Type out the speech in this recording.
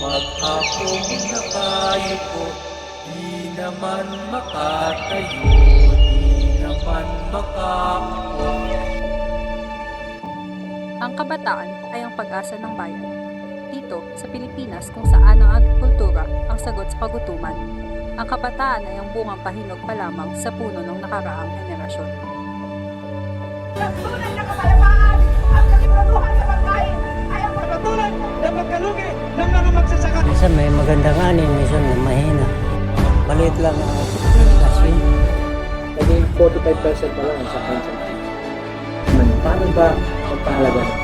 Pag akong nakayupo, di naman makatayo, di naman makaupo. Ang kabataan ay ang pag-asa ng bayan. Dito, sa Pilipinas kung saan ang agrikultura ang sagot sa kagutuman, ang kabataan ay ang bungang pahinog pa lamang sa puno ng nakaraang henerasyon. Ang ng mga magsasaka. Minsan may magandang ani, minsan may mahina. Maliit lang ang asin. naging 45% pa lang sa. Man, paano ba magpahalaga